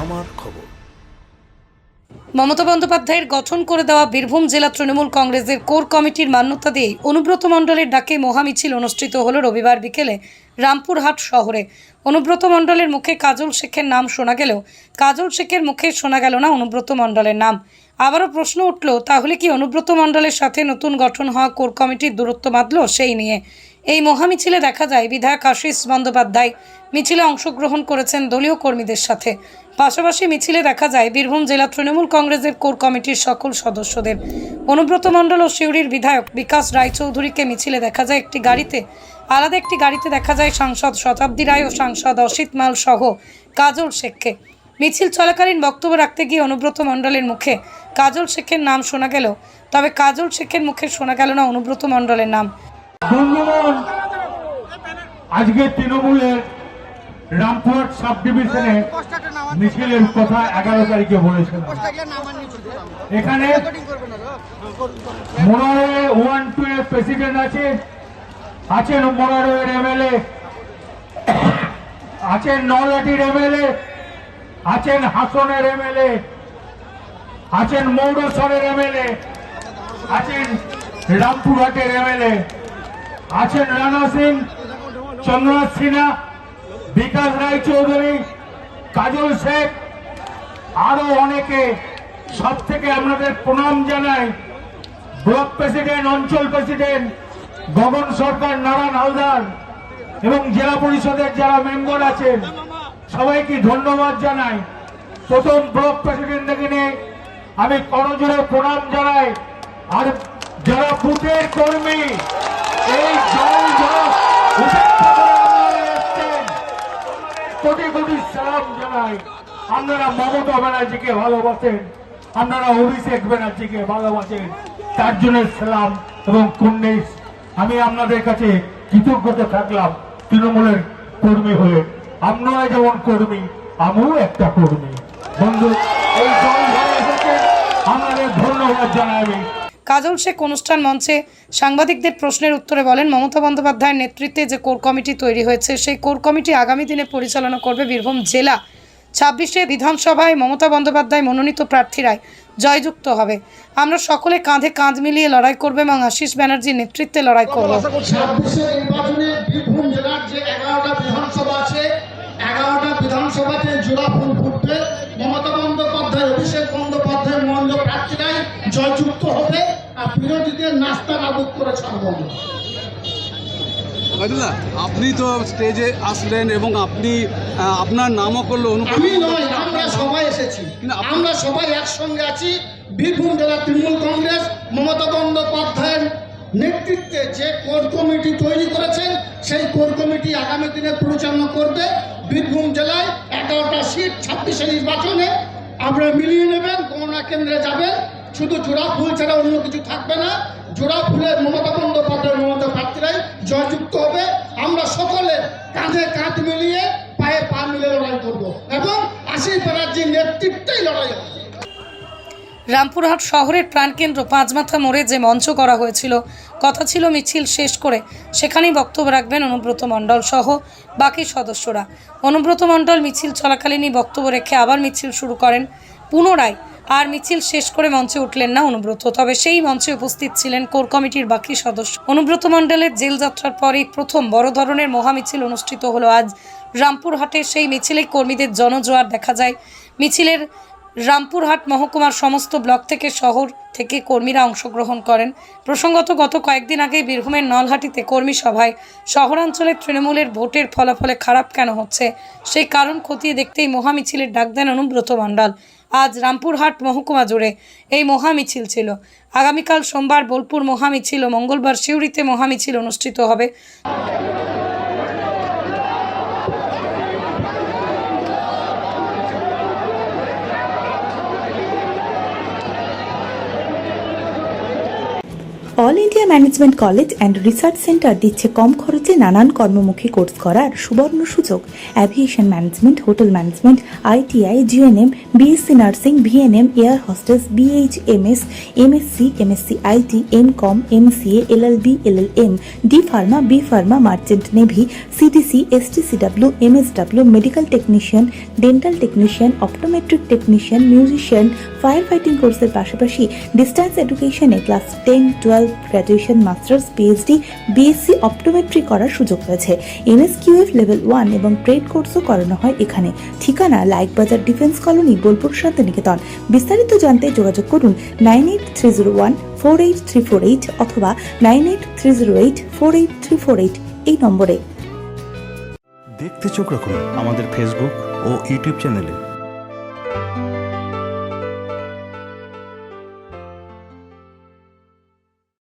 আমার খবর। মমতা বন্দ্যোপাধ্যায়ের গঠন করে দেওয়া বীরভূম জেলা তৃণমূল কংগ্রেসের কোর কমিটির মান্যতা দিয়ে অনুব্রত মণ্ডলের ডাকে মহামিছিল অনুষ্ঠিত হল রবিবার বিকেলে। রামপুরহাট শহরে। অনুব্রত মণ্ডলের মুখে কাজল শেখের নাম শোনা গেলেও, কাজল শেখের মুখে শোনা গেল না অনুব্রত মণ্ডলের নাম। আবারও প্রশ্ন উঠল, তাহলে কি অনুব্রত মণ্ডলের সাথে নতুন গঠন হওয়া কোর কমিটির দূরত্ব বাঁধল সেই নিয়ে? এই মহামিছিলে দেখা যায়, বিধায়ক আশিস বন্দ্যোপাধ্যায় মিছিলে অংশগ্রহণ করেছেন দলীয় কর্মীদের সাথে। পাশাপাশি মিছিলে দেখা যায়, বীরভূম জেলা তৃণমূল কংগ্রেসের কোর কমিটির সকল সদস্যদের। অনুব্রত মণ্ডল ও সিউড়ির বিধায়ক বিকাশ রায়চৌধুরীকে মিছিলে দেখা যায় একটি গাড়িতে। আলাদা একটি গাড়িতে দেখা যায় সাংসদ শতাব্দী রায় ও সাংসদ অসিত মাল সহ কাজল শেখকে। মিছিল চলাকালীন বক্তব্য রাখতে গিয়ে অনুব্রত মণ্ডলের মুখে কাজল শেখের নাম শোনা গেল। তবে কাজল শেখের মুখে শোনা গেল না অনুব্রত মণ্ডলের নাম। আজকে তৃণমূলের রামপুরহাট সাব ডিভিশনে মিছিলের কথা এগারো তারিখে বলেছেন এখানে মোরারে ওয়ান টু এর প্রেসিডেন্ট আছে। আছেন মোরারের এমএলএ, আছেন নলাটির এমএলএ, আছেন হাসনের এমএলএ, আছেন মৌরসরের এমএলএ, আছেন রামপুরহাটের এমএলএ, আছেন রানা সিং চন্দ্রনাথ সিনহা, বিকাশ রায় চৌধুরী কাজল শেখ, আরও অনেকে। সব থেকে আপনাদের প্রণাম জানাই, ব্লক প্রেসিডেন্ট, অঞ্চল প্রেসিডেন্ট গগন সরকার, নারায়ণ হালদার এবং জেলা পরিষদের যারা মেম্বার আছেন, সবাইকে ধন্যবাদ জানাই। প্রথম ব্লক প্রেসিডেন্ট থেকে নিয়ে আমি করজোরে প্রণাম জানাই। আর যারা বুথের কর্মী, এই কোটি কোটি সালাম জানাই। আপনারা মমতা ব্যানার্জিকে ভালোবাসেন, আপনারা অভিষেক ব্যানার্জিকে ভালোবাসেন, তার জন্য সালাম এবং কুন্নেশ আমি আপনাদের কাছে কৃতজ্ঞতা থাকলাম তৃণমূলের কর্মী হয়ে। আপনারা যেমন কর্মী, আমিও একটা কর্মী। বন্ধু, এই আপনাদের ধন্যবাদ কাজল শেখ অনুষ্ঠান মঞ্চে সাংবাদিকদের প্রশ্নের উত্তরে বলেন, মমতা বন্দ্যোপাধ্যায়ের নেতৃত্বে যে কোর কমিটি তৈরি হয়েছে, সেই কোর কমিটি আগামী দিনে পরিচালনা করবে বীরভূম জেলা ছাব্বিশে বিধানসভায় মমতা বন্দ্যোপাধ্যায় মনোনীত প্রার্থীরাই। জয়যুক্ত হবে। আমরা সকলে কাঁধে কাঁধ মিলিয়ে লড়াই করবে এবং আশিস ব্যানার্জির নেতৃত্বে লড়াই করব। বিধানসভাতে মমতা বন্দ্যোপাধ্যায়, অভিষেক বন্দ্যোপাধ্যায় জয়যুক্ত হবে আর বিরোধীদের নাস্তা নাবুক করে দাদা আপনি তো স্টেজে আসলেন এবং আপনি আপনার নামও করল আমরা সবাই এসেছি। না, আমরা সবাই একসঙ্গে আছি। বীরভূম জেলা তৃণমূল কংগ্রেস মমতা বন্দ্যোপাধ্যায়ের নেতৃত্বে যে কোর কমিটি তৈরি করেছেন সেই কোর কমিটি আগামী দিনে পরিচালনা করবে বীরভূম জেলায়। এগারোটা সিট ছাব্বিশে নির্বাচনে আপনারা মিলিয়ে নেবেন গণনা কেন্দ্রে যাবেন। শুধু জোড়া ফুল ছাড়া অন্য কিছু থাকবে না। জোড়া ফুলের মমতা বন্দ্যোপাধ্যায়ের মমতা প্রার্থীরাই জয়যুক্ত হবে। আমরা সকলে কাঁধে কাঁধ মিলিয়ে পায়ে পা মিলিয়ে লড়াই করব এবং আশিস ব্যানার্জির নেতৃত্বেই লড়াই হবে। রামপুরহাট শহরের প্রাণকেন্দ্র পাঁচমাথা মোড়ে যে মঞ্চ করা হয়েছিল, কথা ছিল মিছিল শেষ করে সেখানেই বক্তব্য রাখবেন অনুব্রত মণ্ডল সহ বাকি সদস্যরা। অনুব্রত মণ্ডল মিছিল চলাকালীনই বক্তব্য রেখে আবার মিছিল শুরু করেন পুনরায় আর মিছিল শেষ করে মঞ্চে উঠলেন না অনুব্রত। তবে সেই মঞ্চে উপস্থিত ছিলেন কোর কমিটির বাকি সদস্য। অনুব্রত মণ্ডলের জেল যাত্রার পরেই প্রথম বড় ধরনের মহামিছিল অনুষ্ঠিত হলো আজ। রামপুরহাটে সেই মিছিলে কর্মীদের জনজোয়ার দেখা যায়। মিছিলের রামপুরহাট মহকুমার সমস্ত ব্লক থেকে শহর থেকে কর্মীরা অংশগ্রহণ করেন। প্রসঙ্গত গত কয়েকদিন আগে বীরভূমের নলহাটিতে কর্মী সভায় শহরাঞ্চলের তৃণমূলের ভোটের ফলাফলে খারাপ কেন হচ্ছে? সেই কারণ খতিয়ে দেখতেই মহামিছিলের ডাক দেন অনুব্রত মণ্ডল। আজ রামপুরহাট মহকুমা জুড়ে এই মহামিছিল ছিল। আগামীকাল সোমবার বোলপুর মহামিছিল, মঙ্গলবার সিউড়িতে মহামিছিল অনুষ্ঠিত হবে। All India management college and research centre দিচ্ছে কম খরচে নানান কর্মমুখী কোর্স করার সুবর্ণ সুযোগ। Aviation management hotel management ITI GNM BSc nursing VNM air hostess BHMS MSc MSc IT M com MCA LLB LLM D pharma B pharma merchant navy CTC STCW MSW medical technician dental technician optometric technician musician fire fighting কোর্সের পাশাপাশি distance এডুকেশনে class ten twelve graduation masters PhD BSc optometry করার সুযোগ রয়েছে MSQF level one এবং trade কোর্সও করানো হয় এখানে। ঠিকানা লাইকবাজার ডিফেন্স কলোনি, বোলপুর শান্তিনিকেতন। বিস্তারিত জানতে যোগাযোগ করুন nine eight three zero one, four eight three four eight অথবা nine eight three zero eight, four eight three four eight এই নম্বরে। দেখতে চোখ রাখুন আমাদের ফেসবুক ও ইউটিউব চ্যানেলে